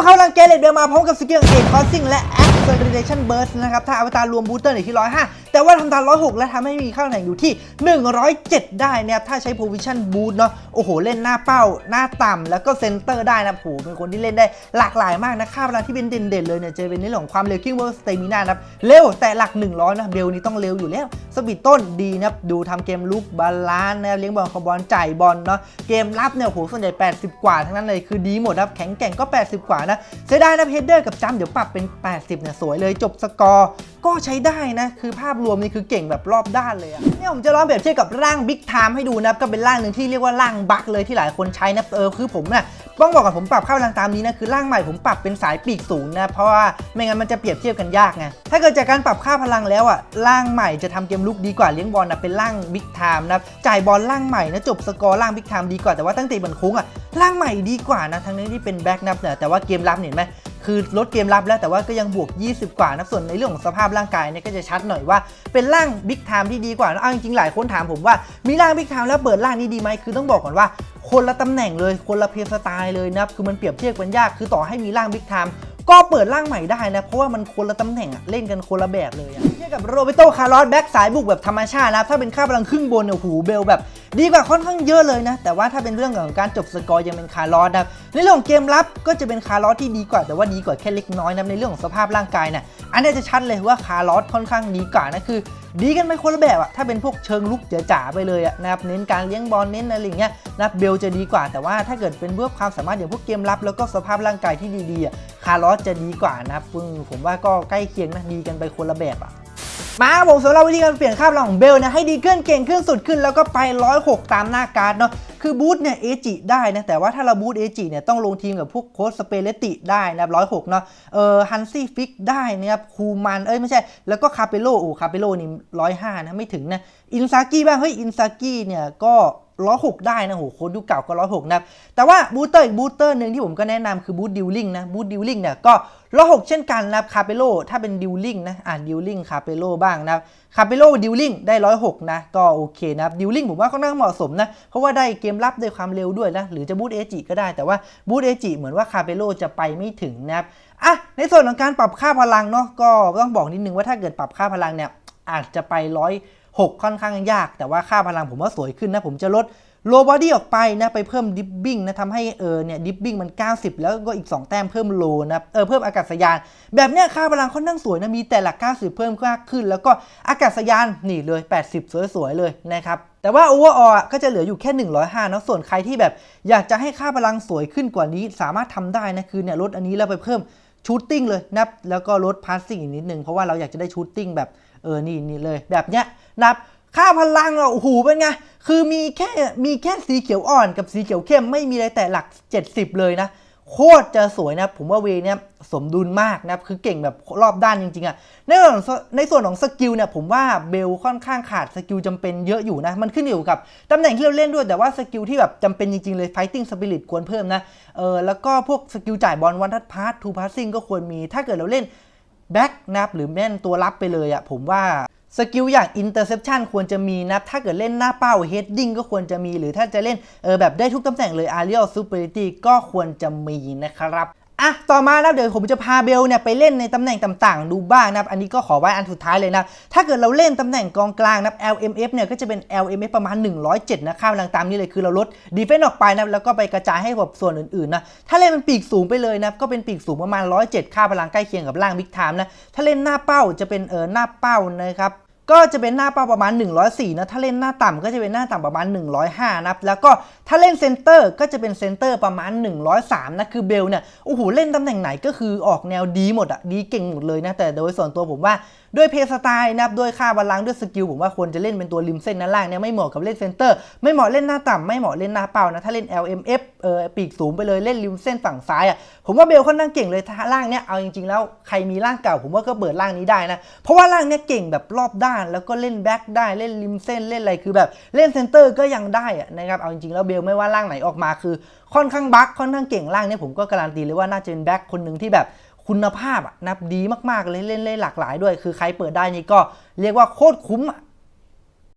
ตัวเขาลังเกเลตเบลมาพร้อมกับสกิลเอกคอสซิ่งและแอคเซอร์เรชันเบิร์สนะครับ ถ้าอวตารรวมบูสเตอร์อยู่ที่ 105 แต่ว่าทำตาม106 และทำให้มีค่าตำแหน่งอยู่ที่ 107 ได้นะครับถ้าใช้ Position Boost เนาะโอ้โห เล่นหน้าเป้า หน้าต่ำแล้วก็เซนเตอร์ได้นะโอ้โหเป็นคนที่เล่นได้หลากหลายมากนะค่าพลังที่เป็นเด่นๆเลยเนี่ยจะเป็นในเรื่องของความเร็ว King World Stamina นะครับเร็วแต่หลัก 100 นะเบลนี้ต้องเร็วอยู่แล้วสปีดต้นดีนะครับดูทำเกมลุกบาลานซ์นะครับเลี้ยงบอลคอบอลจ่ายบอลเนาะเกมรับเนี่ยโอ้โหส่วนใหญ่ 80 กว่าทั้งนั้นเลยคือดีหมดครับแข็งแกร่งก็ 80 กว่านะเสียดายนะเฮดเดอร์กับจัมเดี๋ยวปรับเป็น 80เนี่ยสวยเลยจบสกอร์ก็ใช้ได้นะคือภาพรวมนี่คือเก่งแบบรอบด้านเลยอะเนี่ยผมจะลองเปรียบเทียบกับร่างบิ๊กไทม์ให้ดูนะครับก็เป็นร่างหนึ่งที่เรียกว่าร่างบั๊กเลยที่หลายคนใช้นะเออคือผมเนี่ยต้องบอกกับผมปรับเข้าร่างตามนี้นะคือร่างใหม่ผมปรับเป็นสายปีกสูงนะเพราะว่าไม่งั้นมันจะเปรียบเทียบกันยากไงถ้าเกิดจากการปรับค่าพลังแล้วอะร่างใหม่จะทำเกมลุกดีกว่าเลี้ยงบอลนะเป็นร่างบิ๊กไทม์นะจ่ายบอลร่างใหม่นะจบสกอร์ร่างบิ๊กไทม์ดีกว่าแต่ว่าตั้งแต่บันคุ้งอะร่างใหม่ดีกว่านะทั้งนี้ที่เป็นแบ็กนับเนี่ยแต่ว่าเกมรับเห็นไหม คือลดเกมรับแล้วแต่ว่าก็ยังบวก 20 กว่านะส่วนในเรื่องของสภาพร่างกายเนี่ยก็จะชัดหน่อยว่าเป็นร่างบิ๊กไทม์ที่ดีกว่านะเอาจริงๆหลายคนถามผมว่ามีร่างบิ๊กไทม์แล้วเปิดร่างนี้ดีไหมคือต้องบอกก่อนว่าคนละตำแหน่งเลยคนละเพลสไตล์เลยนะครับคือมันเปรียบเทียบกันยากคือต่อให้มีร่างบิ๊กไทม์ ก็เปิดร่างใหม่ได้นะ เพราะว่ามันคนละตำแหน่งอะเล่นกันคนละแบบเลยอะเทียบกับโรเบโตคาร์ลอสแบ็กสายบุกแบบธรรมชาตินะถ้าเป็นค่าพลังครึ่งบนเนี่ยหูเบลแบบ ดีกว่าค่อนข้างเยอะเลยนะ แต่ว่าถ้าเป็นเรื่องของการจบสกอร์ยังเป็นคาร์ลอสนะในเรื่องของเกมรับก็จะเป็นคาร์ลอสที่ดีกว่า แต่ว่าดีกว่าแค่เล็กน้อยนะในเรื่องของสภาพร่างกายนี่ยอันนี้จะชัดเลยว่าคาร์ลอสค่อนข้างดีกว่านะคือ ดีกันไปคนละแบบอะถ้าเป็นพวกเชิงลุกจ๋าๆไปเลยอะนะครับเน้นการเลี้ยงบอลเน้นอะไรอย่างเงี้ยนะเบลจะดีกว่า แต่ว่าถ้าเกิดเป็นเพื่อความสามารถอย่างพวกเกมรับ แล้วก็สภาพร่างกายที่ดีๆคาร์ลอสจะดีกว่านะครับผมว่าก็ใกล้เคียงนะดีกันไปคนละแบบอะ มาผมสำหรับวิธีการเปลี่ยนค่าพลังของเบลนะให้ดีขึ้นเก่งขึ้นสุดขึ้นแล้วก็ไป 106 ตามหน้าการ์ดเนาะคือบูทเนี่ยเอจิได้นะแต่ว่าถ้าเราบูทเอจิเนี่ยต้องลงทีมกับพวกโค้ชสเปเลติได้นะครับ106เนาะเออฮันซี่ฟิกได้นะครับคูมันเอ้ยไม่ใช่ แล้วก็คาเปโลโอ้คาเปโลนี่105นะไม่ถึงนะอินซากิบ้างเฮ้ยอินซากิเนี่ยก็ร้อยหกได้นะโหโค้ดยุคเก่าก็ร้อยหกนะแต่ว่าบูสเตอร์อีกบูสเตอร์หนึ่งที่ผมก็แนะนำคือบูสดิวลิงนะบูสดิวลิงเนี่ยก็ ร้อยหกเช่นกันนะครับคาเปโลถ้าเป็นดิวลิงนะอ่านดิวลิงคาเปโลบ้างนะครับคาเปโลดิวลิงได้ร้อยหกนะก็โอเคนะครับดิวลิงผมว่าค่อนข้างเหมาะสมนะเพราะว่าได้เกมรับด้วยความเร็วด้วยนะหรือจะบูสเอจิก็ได้แต่ว่าบูสเอจิเหมือนว่าคาเปโลจะไปไม่ถึงนะครับอะในส่วนของการปรับค่าพลังเนาะก็ต้องบอกนิดนึงว่าถ้าเกิดปรับค่าพลังเนี่ยอาจจะไปร้อยหกค่อนข้างยาก แต่ว่าค่าพลังผมว่าสวยขึ้นนะผมจะลด โลบอดี้ออกไปนะไปเพิ่มดิฟบิ้งนะทำให้เออเนี่ยดิฟบิ้งมัน 90 แล้วก็อีก 2 แต้มเพิ่มโลนะเออเพิ่มอากาศยาน แบบเนี้ยค่าพลังค่อนข้างสวยนะมีแต่หลัก 90 เพิ่มมากขึ้น แล้วก็อากาศยานนี่เลย 80 สวยๆเลยนะครับแต่ว่าโอเวอร์ออก็จะเหลืออยู่แค่ 105นะส่วนใครที่แบบอยากจะให้ค่าพลังสวยขึ้นกว่านี้ สามารถทำได้นะคือเนี่ยลดอันนี้แล้วไปเพิ่มชูตติ้งเลยนับแล้วก็ลดพาสซิ่งอีกนิดนึงเพราะว่าเราอยากจะได้ชูตติ้งแบบเออนี่นี่เลยแบบเนี้ยนับ ค่าพลังอะโอ้โหเป็นไง คือมีแค่มีแค่สีเขียวอ่อนกับสีเขียวเข้มไม่มีอะไรแต่หลัก 70 เลยนะ โคตรจะสวยนะ ผมว่าเวเนี่ยสมดุลมากนะคือเก่งแบบรอบด้านจริงๆอะในส่วนของในส่วนของสกิลเนี่ยผมว่าเบลค่อนข้างขาดสกิลจำเป็นเยอะอยู่นะ มันขึ้นอยู่กับตำแหน่งที่เราเล่นด้วยแต่ว่าสกิลที่แบบจำเป็นจริงๆเลย fighting spirit ควรเพิ่มนะเออแล้วก็พวกสกิลจ่ายบอลวันทัดพาร์ททูพาสซิ่งก็ควรมีถ้าเกิดเราเล่นแบ็กนะครับหรือแม่นตัวรับไปเลยอะผมว่า สกิลอย่าง interception ควรจะมีนะ ถ้าเกิดเล่นหน้าเป้า heading ก็ควรจะมี หรือถ้าจะเล่นเออแบบได้ทุกตำแหน่งเลย aerial superiority ก็ควรจะมีนะครับ อะต่อมานะเดี๋ยวผมจะพาเบลเนี่ยไปเล่นในตำแหน่งต่างๆ ดูบ้างนะอันนี้ก็ขอไว้อันสุดท้ายเลยนะถ้าเกิดเราเล่นตำแหน่งกองกลางนะ LMF เนี่ยก็จะเป็น LMF ประมาณ 107 นะค่าพลังตามนี้เลยคือเราลดดีเฟน s ์ออกไปนะแล้วก็ไปกระจายให้กับส่วนอื่นๆนะถ้าเล่นเป็นปีกสูงไปเลยนะก็เป็นปีกสูงประมาณ 107 ค่าพลังใกล้เคียงกับล่างบิ๊กไทม์นะถ้าเล่นหน้าเป้าจะเป็นเออหน้าเป้านะครับก็จะเป็นหน้าเป้าประมาณ 104 นะ ถ้าเล่นหน้าต่ำก็จะเป็นหน้าต่ำประมาณ 105 นะครับแล้วก็ ถ้าเล่นเซนเตอร์ก็จะเป็นเซนเตอร์ประมาณ 103 นะ คือเบลเนี่ยโอ้โหเล่นตำแหน่งไหนก็คือออกแนวดีหมดอะดีเก่งหมดเลยนะ แต่โดยส่วนตัวผมว่าด้วยเพสไตล์นะครับด้วยค่าบาลานซ์ด้วยสกิลผมว่าควรจะเล่นเป็นตัวริมเส้นด้านล่างเนี่ยไม่เหมาะกับเล่นเซนเตอร์ไม่เหมาะเล่นหน้าต่ำไม่เหมาะเล่นหน้าเป้านะถ้าเล่น LMF เออปีกสูงไปเลยเล่นริมเส้นฝั่งซ้ายอะผมว่าเบลค่อนข้างเก่งเลยถ้าล่างเนี่ยเอาจริงๆแล้วใครมีร่างเก่าผมว่าก็เปิดร่างนี้ได้นะเพราะว่าร่างเนี่ยเก่งแบบรอบด้านแล้วก็เล่นแบ็คได้เล่นริมเส้นเล่นอะไรคือแบบเล่นเซนเตอร์ก็ยังได้อะนะครับเอาจริงๆแล้วเบลไม่ว่าร่างไหนออกมาคือ ค่อนข้างบักค่อนข้างเก่งร่างเนี่ยผมก็การันตีเลยว่าน่าจะเป็นแบ็คคนหนึ่งที่แบบคุณภาพอะนับดีมากๆเลยเล่นเล่นหลากหลายด้วย คือใครเปิดได้นี่ก็เรียกว่าโคตรคุ้ม